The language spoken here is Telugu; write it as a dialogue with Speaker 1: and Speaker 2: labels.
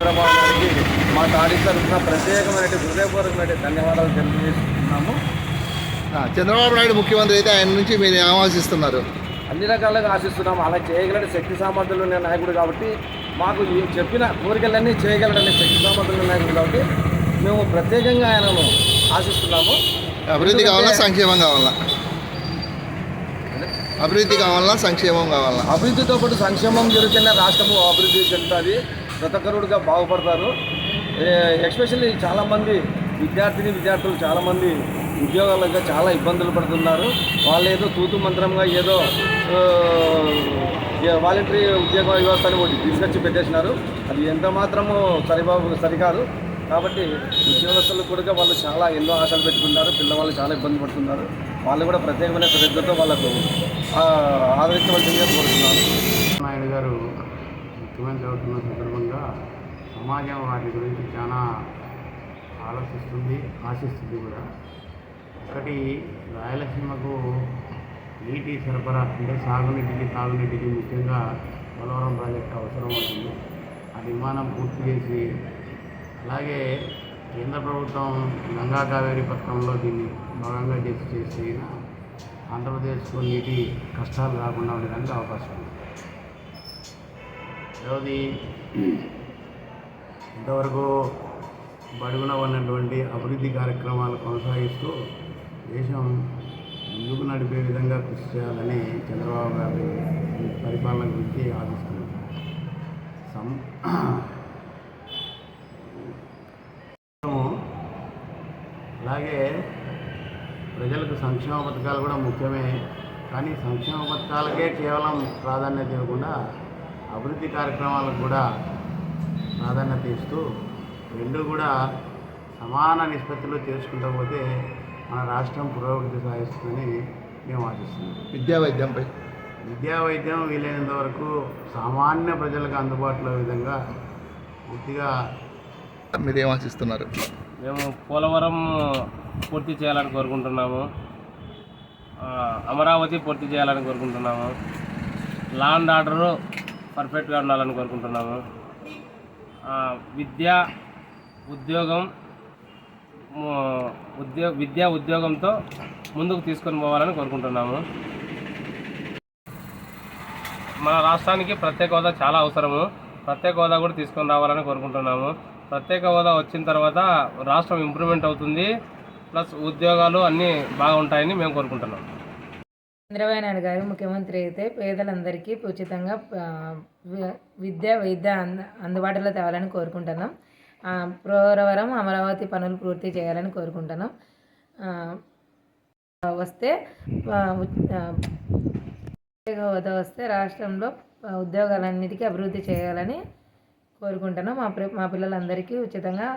Speaker 1: చంద్రబాబు నాయుడికి మా తాడి తరఫున ప్రత్యేకమైన హృదయపూర్వకమైన ధన్యవాదాలు తెలియజేస్తున్నాము.
Speaker 2: చంద్రబాబు నాయుడు ముఖ్యమంత్రి అయితే ఆయన నుంచి మీరు ఏం ఆశిస్తున్నారు?
Speaker 1: అన్ని రకాలుగా ఆశిస్తున్నాము. అలా చేయగలడు శక్తి సామర్థ్యాలు ఉన్న నాయకుడు కాబట్టి మాకు చెప్పిన కోరికలన్నీ చేయగలడని శక్తి సామర్థ్యాలు ఉన్న నాయకుడు కాబట్టి మేము ప్రత్యేకంగా ఆయనను ఆశిస్తున్నాము.
Speaker 2: అభివృద్ధి కావాలా సంక్షేమం కావాలా? అభివృద్ధి కావాలా సంక్షేమం కావాలా?
Speaker 1: అభివృద్ధితో పాటు సంక్షేమం జరిగితేనే రాష్ట్రము అభివృద్ధి చెందుతుంది. ప్రతి బాగుపడతారు. ఎస్పెషల్లీ చాలామంది విద్యార్థిని విద్యార్థులు చాలామంది ఉద్యోగాలుగా చాలా ఇబ్బందులు పడుతున్నారు. వాళ్ళు ఏదో తూతు మంత్రంగా ఏదో వాలంటరీ ఉద్యోగ వ్యవస్థను ఒకటి తీసుకొచ్చి పెట్టేసినారు. అది ఎంత మాత్రము సరిబాబు సరికాదు. కాబట్టి ఉద్యోగస్తులు కూడా వాళ్ళు చాలా ఎన్నో ఆశలు పెట్టుకుంటారు. పిల్లవాళ్ళు చాలా ఇబ్బంది పడుతున్నారు. వాళ్ళు కూడా ప్రత్యేకమైన శ్రద్ధతో వాళ్ళకు ఆదరించవలసిందిగా
Speaker 3: కోరుతున్నారు ముఖ్యమంత్రి అవుతున్న సందర్భంగా సమాజం వాటి గురించి చాలా ఆలోచిస్తుంది ఆశిస్తుంది కూడా. ఒకటి రాయలసీమకు నీటి సరఫరా అంటే సాగునీటికి తాగునీటికి ముఖ్యంగా పోలవరం ప్రాజెక్టు అవసరం అవుతుంది. ఆ నిర్మాణం పూర్తి చేసి అలాగే కేంద్ర ప్రభుత్వం గంగా కావేరి పథకంలో దీన్ని భాగంగా చేసి చేసిన ఆంధ్రప్రదేశ్కు నీటి కష్టాలు రాకుండా ఉండడానికి అవకాశం ఉంది. రెండవది ఇంతవరకు బడుగున ఉన్నటువంటి అభివృద్ధి కార్యక్రమాలు కొనసాగిస్తూ దేశం ముందుకు నడిపే విధంగా కృషి చేయాలని చంద్రబాబు గారి పరిపాలన గురించి ఆశిస్తున్నాం. సం అలాగే ప్రజలకు సంక్షేమ పథకాలు కూడా ముఖ్యమే కానీ సంక్షేమ పథకాలకే కేవలం ప్రాధాన్యత ఇవ్వకుండా అభివృద్ధి కార్యక్రమాలకు కూడా ప్రాధాన్యత ఇస్తూ రెండు కూడా సమాన నిష్పత్తిలో చేసుకుంటూ పోతే మన రాష్ట్రం పురోగతి సాధిస్తుందని మేము ఆశిస్తున్నాం.
Speaker 2: విద్యా వైద్యంపై
Speaker 3: విద్యా వైద్యం వీలైనంత వరకు సామాన్య ప్రజలకు అందుబాటులో విధంగా పూర్తిగా
Speaker 2: మీరు ఏం ఆశిస్తున్నారు?
Speaker 4: మేము పోలవరం పూర్తి చేయాలని కోరుకుంటున్నాము. అమరావతి పూర్తి చేయాలని కోరుకుంటున్నాము. లా అండ్ ఆర్డర్ పర్ఫెక్ట్గా ఉండాలని కోరుకుంటున్నాము. విద్య ఉద్యోగం ఉద్యో విద్య ఉద్యోగంతో ముందుకు తీసుకొని పోవాలని కోరుకుంటున్నాము. మన రాష్ట్రానికి ప్రత్యేక హోదా చాలా అవసరము. ప్రత్యేక హోదా కూడా తీసుకొని రావాలని కోరుకుంటున్నాము. ప్రత్యేక హోదా వచ్చిన తర్వాత రాష్ట్రం ఇంప్రూవ్మెంట్ అవుతుంది. ప్లస్ ఉద్యోగాలు అన్నీ బాగుంటాయని మేము కోరుకుంటున్నాం
Speaker 5: చంద్రబాబు నాయుడు గారు ముఖ్యమంత్రి అయితే పేదలందరికీ ఉచితంగా విద్య వైద్య అంద అందుబాటులో తేవాలని కోరుకుంటున్నాం. పోరవరం పోలవరం అమరావతి పనులు పూర్తి చేయాలని కోరుకుంటున్నాం. వస్తే ప్రత్యేక హోదా వస్తే రాష్ట్రంలో ఉద్యోగాలన్నిటికీ అభివృద్ధి చేయాలని కోరుకుంటున్నాం. మా మా పిల్లలందరికీ ఉచితంగా